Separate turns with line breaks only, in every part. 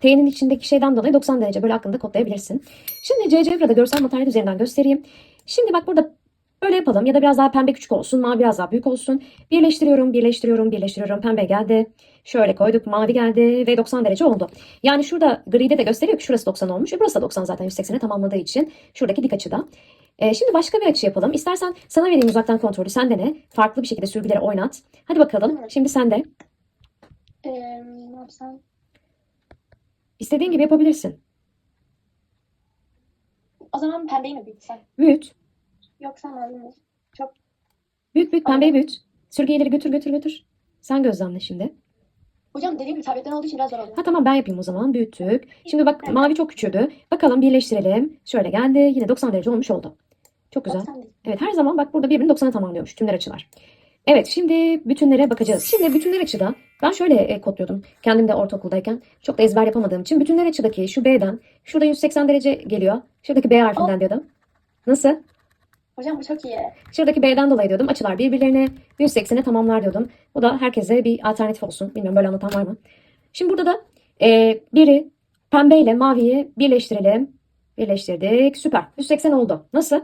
T'nin içindeki şeyden dolayı 90 derece böyle aklında kodlayabilirsin. Şimdi GeoGebra'da görsel materyal üzerinden göstereyim. Şimdi bak burada böyle yapalım ya da biraz daha pembe küçük olsun, mavi biraz daha büyük olsun. Birleştiriyorum, birleştiriyorum, birleştiriyorum. Pembe geldi. Şöyle koyduk, mavi geldi ve 90 derece oldu. Yani şurada gride de gösteriyor ki şurası 90 olmuş. E burası da 90 zaten 180'e tamamladığı için. Şuradaki dik açıda. E, şimdi başka bir açı yapalım. İstersen sana vereyim uzaktan kontrolü. Sen de ne? Farklı bir şekilde sürgüleri oynat. Hadi bakalım. Şimdi sen de.
Ee, ne yapsam?
İstediğin gibi yapabilirsin.
O zaman pembeyi mi büyütsem?
Büyüt.
Yoksa mavi? Çok
Büyüt büyüt pembeyi büyüt. Sürgeyi götür götür götür. Sen gözlemle şimdi.
Hocam dediğim gibi tabletten olduğu için biraz zor oluyor.
Ha tamam ben yapayım o zaman. Büyüttük. Şimdi bak mavi çok küçüldü. Bakalım birleştirelim. Şöyle geldi. Yine 90 derece olmuş oldu. Çok güzel.
90 değil.
Evet her zaman bak burada birbirini 90'a tamamlıyormuş tümler açılar. Evet şimdi bütünlere bakacağız. Şimdi bütünler açıda ben şöyle e, kodluyordum. Kendim de ortaokuldayken çok da ezber yapamadığım için bütünler açıdaki şu B'den şurada 180 derece geliyor. Şuradaki B harfinden diyordum. Nasıl?
Hocam bu çok iyi.
Şuradaki B'den dolayı diyordum. Açılar birbirlerine 180'e tamamlar diyordum. Bu da herkese bir alternatif olsun. Bilmiyorum böyle anlatan var mı? Şimdi burada da e, biri pembe ile maviyi birleştirelim. Birleştirdik. Süper. 180 oldu. Nasıl?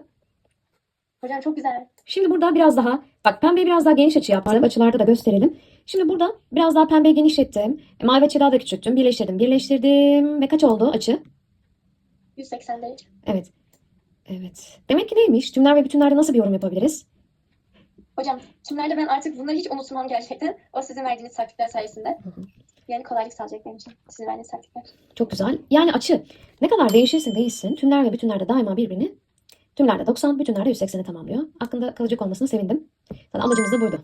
Hocam çok güzel.
Şimdi burada biraz daha bak pembeyi biraz daha geniş açı yaptım. Açılarda da gösterelim. Şimdi burada biraz daha pembeyi genişlettim. E, Mavi açıyı daha da küçülttüm. Birleştirdim. Birleştirdim. Ve kaç oldu açı?
180 derece.
Evet. Evet. Demek ki neymiş? Tümler ve bütünlerde nasıl bir yorum yapabiliriz?
Hocam tümlerde ben artık bunları hiç unutmam gerçekten. O sizin verdiğiniz taktikler sayesinde.
Hı hı.
Yani kolaylık sağlayacak benim için. Sizin verdiğiniz taktikler.
Çok güzel. Yani açı ne kadar değişirse değişsin tümler ve bütünlerde daima birbirini tümlerde 90, bütünlerde 180'e tamamlıyor. Aklında kalacak olmasına sevindim. Zaten amacımız da buydu.